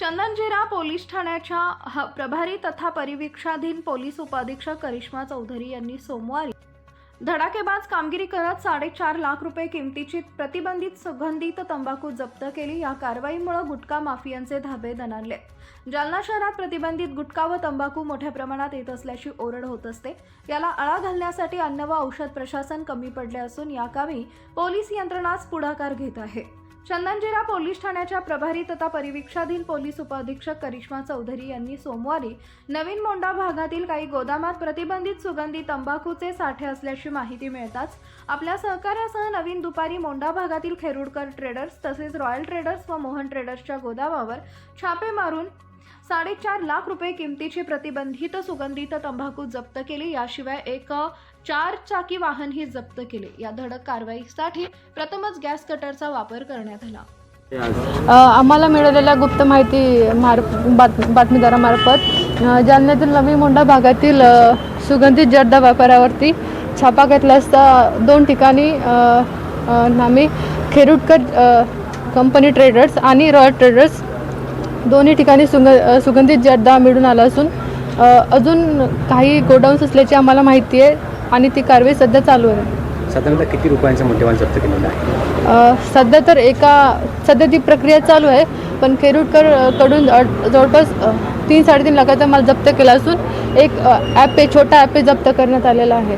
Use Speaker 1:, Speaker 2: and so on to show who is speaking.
Speaker 1: Chandanzira police ठाण्याच्या ह- प्रभारी तथा परिवीक्षाधीन पोलीस उपाधीक्षक करिश्मा चौधरी यांनी सोमवारी धडाकेबाज कामगिरी करत साडेचार लाख रुपये किमतीची प्रतिबंधित सुगंधित तंबाखू जप्त केली. या कारवाईमुळे गुटखा माफियांचे धाबे दणाणले. जालना शहरात प्रतिबंधित गुटखा व तंबाखू मोठ्या प्रमाणात येत असल्याची ओरड होत असते. याला आळा घालण्यासाठी अन्न व औषध प्रशासन कमी पडले असून या कामी पोलीस यंत्रणाच पुढाकार घेत आहे. चंदनजिरा पोलीस ठाण्याच्या प्रभारी तथा परिवीक्षाधीन पोलीस उपाधीक्षक करिश्मा चौधरी यांनी सोमवारी नवीन मोंडा भागातील काही गोदामात प्रतिबंधित सुगंधी तंबाखूचे साठे असल्याची माहिती मिळताच आपल्या सहकार्यासह नवीन दुपारी मोंडा भागातील खेरुडकर ट्रेडर्स तसेच रॉयल ट्रेडर्स व मोहन ट्रेडर्सच्या गोदामावर छापे मारून साडेचार लाख रुपये किमतीची प्रतिबंधित सुगंधित तंबाखू जप्त केली. याशिवाय एक चार चाकी वाहनही जप्त केले. या धडक कारवाईसाठी प्रथमच गॅस कटरचा वापर करण्यात आला.
Speaker 2: आम्हाला मिळालेल्या गुप्त माहिती मार बात बातमीदारामार्फत जालन्यातील नवी मोंढा भागातील सुगंधित जर्दा व्यापारावरती छापा घेतला असता दोन ठिकाणी आम्ही नामी खेरुटकर कंपनी ट्रेडर्स आणि रॉयल ट्रेडर्स दोन्ही ठिकाणी सुंग सुगंधित जर्दा मिळून आला असून अजून काही गोडाऊन्स असल्याची आम्हाला माहिती आहे आणि ती कारवाई सध्या चालू आहे.
Speaker 3: साधारणतः किती रुपयांचं मुद्देवान जप्त केलेलं आहे?
Speaker 2: सध्या तर एका सध्या ती प्रक्रिया चालू आहे पण केरुटकर अ, कडून जवळपास तीन साडेतीन लाखाचा माल जप्त केला असून एक ॲप पे छोटा ॲप पे जप्त करण्यात आलेला आहे.